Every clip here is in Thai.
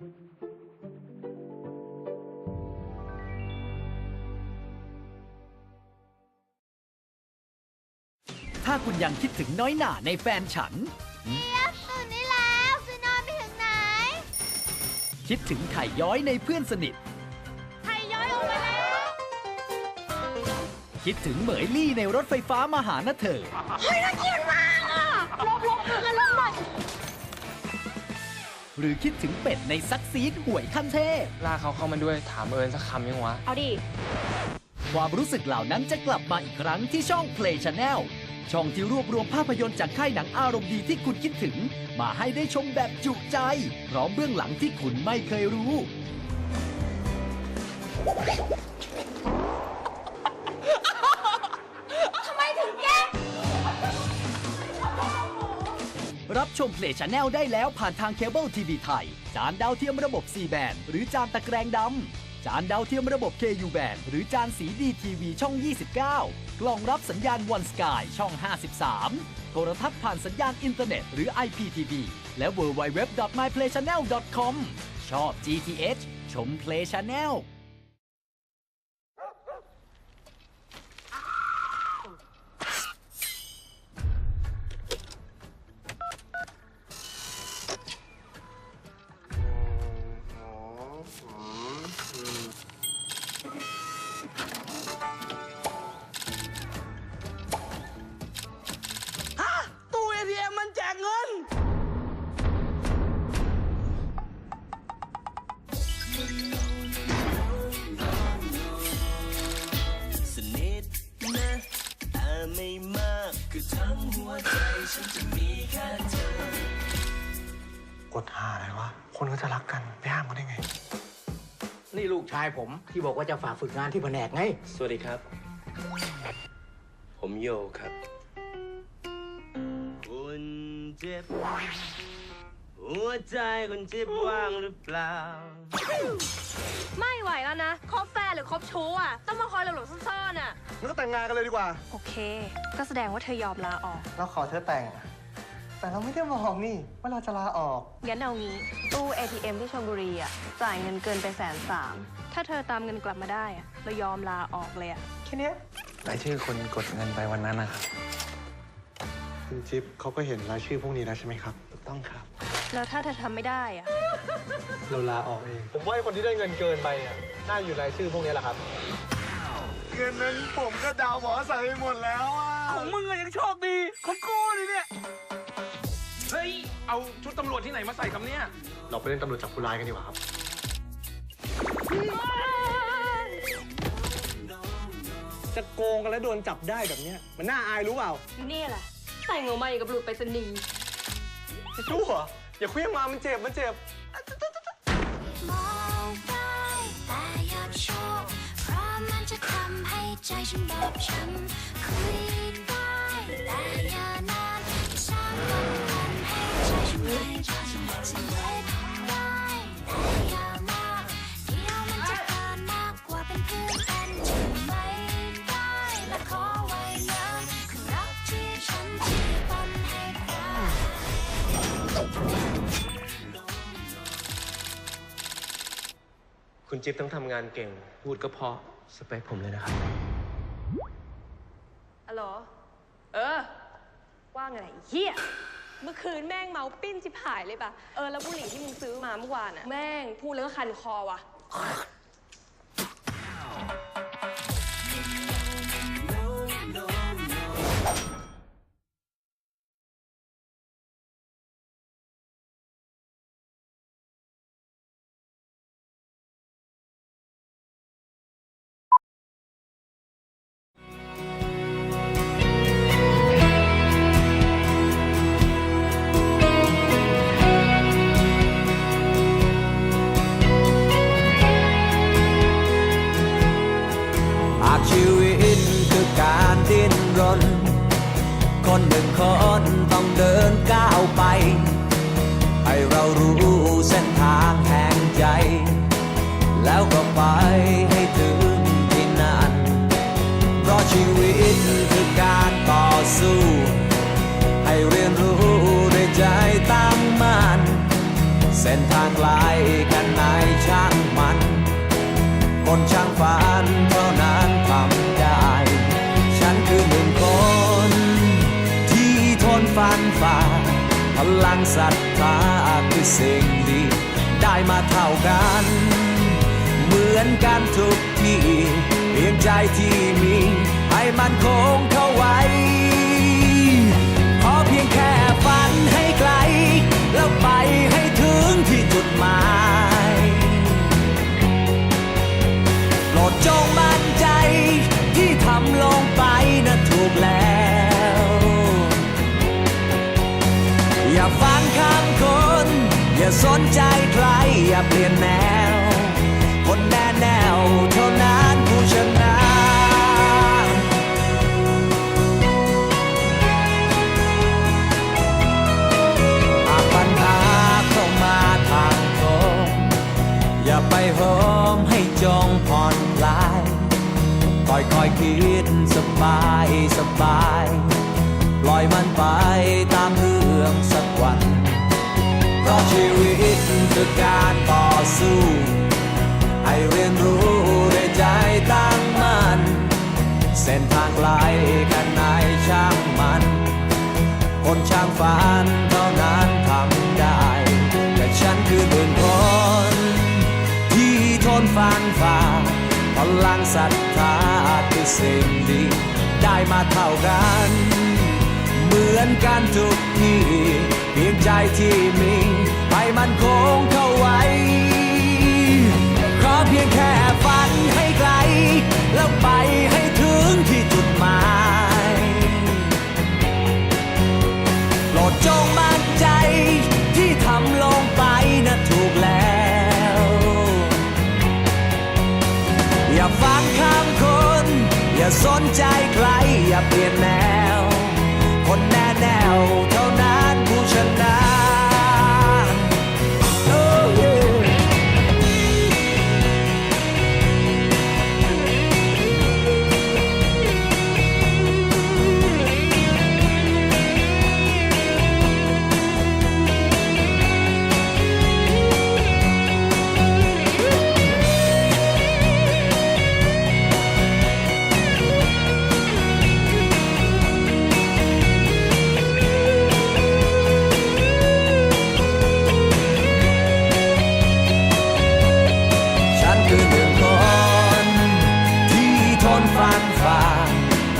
ถ้าคุณยังคิดถึงน้อยหน่าในแฟนฉันตื่นได้แล้วจะนอนไปถึงไหน คิดถึงไข่ย้อยในเพื่อนสนิท ไข่ย้อยออกมาแล้ว คิดถึงเหมยลี่ในรถไฟฟ้ามาหานะเธอ เฮ้ยน่าเกลียดมากอะลบลบกันลบหน่อย หรือคิดถึงเป็ดในซักซีดห่วยขั้นเทพ ลากเขาเข้ามาด้วยถามเอิญสักคำยังวะ เอาดิ ความรู้สึกเหล่านั้นจะกลับมาอีกครั้งที่ช่อง Play Channel ช่องที่รวบรวมภาพยนตร์จากค่ายหนังอารมณ์ดีที่คุณคิดถึง มาให้ได้ชมแบบจุใจ พร้อมเบื้องหลังที่คุณไม่เคยรู้ ชม Play Channel ได้แล้วผ่านทางเคเบิลทีวีไทย จานดาวเทียมระบบ C แบนหรือจานตะแกรงดำ จานดาวเทียมระบบ KU แบนหรือจานสีดีทีวีช่อง 29 กล่องรับสัญญาณ One Sky ช่อง 53 โทรทัศน์ผ่านสัญญาณอินเทอร์เน็ตหรือ IPTV และ www.myplaychannel.com ชอบ GTH ชม Play Channel กเงิน สนิทนะแต่ไม่มากคือทั้งหัวใจฉันจะมีแค่เธอกดหาอะไรวะ คนก็จะรักกันไปห้ามกันได้ไง นี่ลูกชายผมที่บอกว่าจะฝากฝึกงานที่แผนกไง สวัสดีครับ ผมโยครับคุณเจ็บ หัวใจคุณเจ็บว่างหรือเปล่า ไม่ไหวแล้วนะ คบแฟนหรือคบชู้อะ ต้องมาคอยหลบๆซ่อนๆอะ งั้นก็แต่งงานกันเลยดีกว่า โอเค ก็แสดงว่าเธอยอมลาออก เราขอเธอแต่ง แต่เราไม่ได้บอกนี่ ว่าเราจะลาออก งั้นเอางี้ ตู้ ATM ที่ชลบุรีอะ จ่ายเงินเกินไปแสนสาม ถ้าเธอตามเงินกลับมาได้อะ เรายอมลาออกเลยอะ แค่เนี้ยรายชื่อคนกดเงินไปวันนั้นนะครับ คุณจิ๊บเขาก็เห็นรายชื่อพวกนี้แล้วใช่ไหมครับ ถูกต้องครับ แล้วถ้าเธอทำไม่ได้อะเราลาออกเอง ผมว่าคนที่ได้เงินเกินไปอะน่าอยู่รายชื่อพวกนี้แหละครับ เงินนั้นผมก็ดาวหมอใส่ไปหมดแล้วอะของมึงอะยังโชคดีของกูนี่เนี่ย เฮ้ย เอาชุดตำรวจที่ไหนมาใส่ครับเนี่ย เราไปเล่นตำรวจจับผู้ร้ายกันดีกว่าครับ จะโกงกันแล้วโดนจับได้แบบเนี้ยมันน่าอายรู้เปล่า นี่แหละ แต่งออกมาอย่างกับหลุดไปสนีย์จะชั่วอย่าเคลื่องมามันเจ็บมันเจ็บ มองได้แต่อย่าโชว์เพราะมันจะทำให้ใจฉันบอบช้ำคุยได้แต่อย่านานสร้างกำ คุณจิ๊บต้องทำงานเก่ง พูดก็เพราะสเปคผมเลยนะครับอ๋อเหรอ เออ ว่าไงเฮียเมื่อคืนแม่งเมาปิ้นจิบหายเลยป่ะ เออ แล้วบุหรี่ที่มึงซื้อมาเมื่อวานอะแม่งพูดแล้วก็คันคอว่ะ นช่างฝันเท่านั้นทำได้ ฉันคือหนึ่งคน ที่ทนฟันฝ่า พลังศรัทธาคือสิ่งดี ได้มาเท่ากัน เหมือนกันทุกที่ เพียงใจที่มี ให้มันคงเข้าไว้ ขอเพียงแค่ นแนว คนแน่แนวเท่านั้นผู้ชนะหาปัญหาเข้ามาทางตรงอย่าไปโหมให้จงผ่อนคลายค่อยค่อยคิดสบายสบาย ปล่อยมันไปตามเรื่องสักวัน ราะชีวิตคือการต่อสู้ ให้เรียนรู้ด้ใจตั้งมั่นเส้นทางไกลแค่ไหนช่างมัน คนช่างฝันเท่านั้นทำได้ แต่ฉันคือหนึ่งคน ที่ทนฟันฝ่าพลังศรัทธาคือสิ่งดี ได้มาเท่ากัน เหมือนกันทุกที่ เพียงใจที่มีให้มันคงเข้าไว้ ขอเพียงแค่ฝันให้ไกล แล้วไปให้ถึงที่จุดหมายโปรดจงมั่นใจที่ทำลงไปนะถูกแล้ว อย่าฟังคำคน อย่าสนใจใคร อย่าเปลี่ยนแนว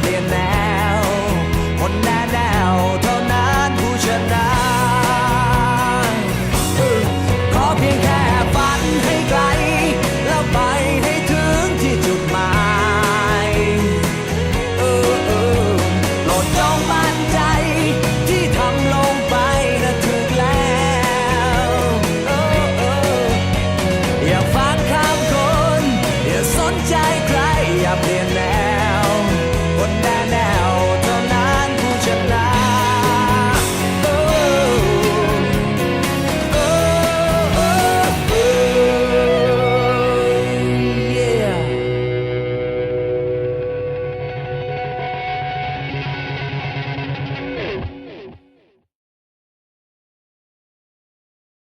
เปลี่ยนแล้ว คนแน่